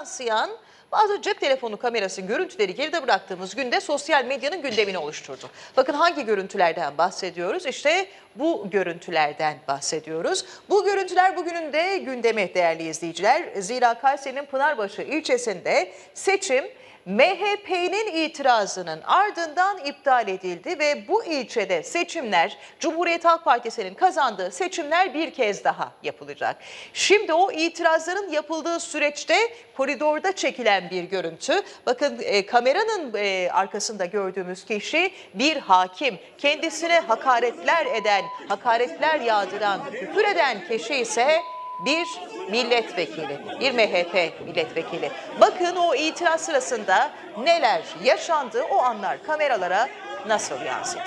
yansıyan bazı cep telefonu kamerası görüntüleri geride bıraktığımız günde sosyal medyanın gündemini oluşturdu. Bakın hangi görüntülerden bahsediyoruz? İşte bu görüntülerden bahsediyoruz. Bu görüntüler bugünün de gündemi değerli izleyiciler. Zira Kayseri'nin Pınarbaşı ilçesinde seçim MHP'nin itirazının ardından iptal edildi ve bu ilçede seçimler Cumhuriyet Halk Partisi'nin kazandığı seçimler bir kez daha yapılacak. Şimdi o itirazların yapıldığı süreçte koridorda çekilen bir görüntü. Bakın e, kameranın e, arkasında gördüğümüz kişi bir hakim. Kendisine hakaretler eden, hakaretler yağdıran, küfür eden kişi ise bir milletvekili, bir MHP milletvekili. Bakın o itiraz sırasında neler yaşandı o anlar kameralara nasıl yansıdı?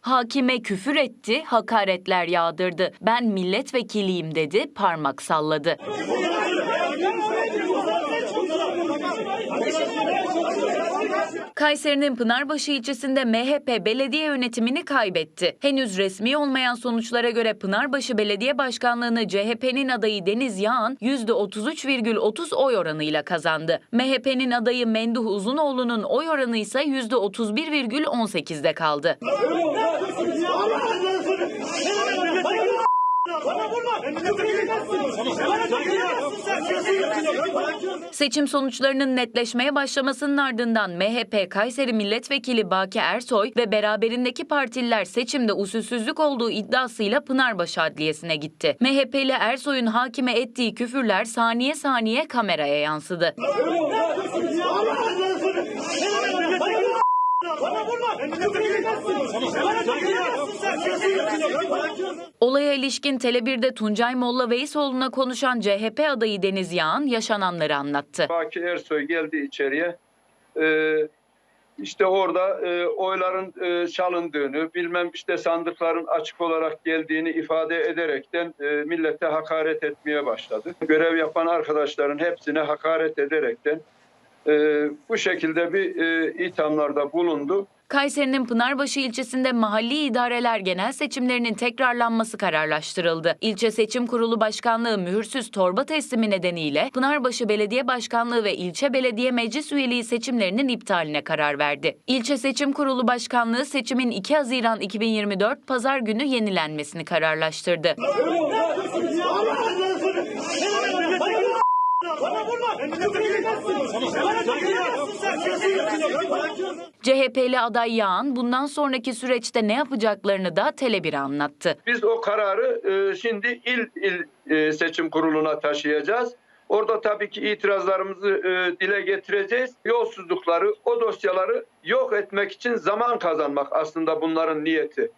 Hakime küfür etti, hakaretler yağdırdı. Ben milletvekiliyim dedi, parmak salladı. Kayseri'nin Pınarbaşı ilçesinde MHP belediye yönetimini kaybetti. Henüz resmi olmayan sonuçlara göre Pınarbaşı Belediye Başkanlığı'nı CHP'nin adayı Deniz Yağan %33,30 oy oranıyla kazandı. MHP'nin adayı Menduh Uzunoğlu'nun oy oranı ise %31,18'de kaldı. Seçim sonuçlarının netleşmeye başlamasının ardından MHP Kayseri Milletvekili Baki Ersoy ve beraberindeki partililer seçimde usulsüzlük olduğu iddiasıyla Pınarbaşı Adliyesi'ne gitti. MHP'li Ersoy'un hakime ettiği küfürler saniye saniye kameraya yansıdı. Olaya ilişkin Tele1'de Tuncay Molla Veysoğlu'na konuşan CHP adayı Deniz Yağan yaşananları anlattı. Baki Ersoy geldi içeriye. Ee, işte orada e, oyların e, çalındığını, bilmem işte sandıkların açık olarak geldiğini ifade ederekten e, millete hakaret etmeye başladı. Görev yapan arkadaşların hepsine hakaret ederekten e, bu şekilde bir e, ithamlarda bulundu. Kayseri'nin Pınarbaşı ilçesinde mahalli idareler genel seçimlerinin tekrarlanması kararlaştırıldı. İlçe Seçim Kurulu Başkanlığı mühürsüz torba teslimi nedeniyle Pınarbaşı Belediye Başkanlığı ve ilçe belediye meclis üyeliği seçimlerinin iptaline karar verdi. İlçe Seçim Kurulu Başkanlığı seçimin 2 Haziran 2024 Pazar günü yenilenmesini kararlaştırdı. CHP'li aday Yağan bundan sonraki süreçte ne yapacaklarını da Tele1'e anlattı. Biz o kararı e, şimdi il il e, seçim kuruluna taşıyacağız. Orada tabii ki itirazlarımızı e, dile getireceğiz. Yolsuzlukları, o dosyaları yok etmek için zaman kazanmak aslında bunların niyeti.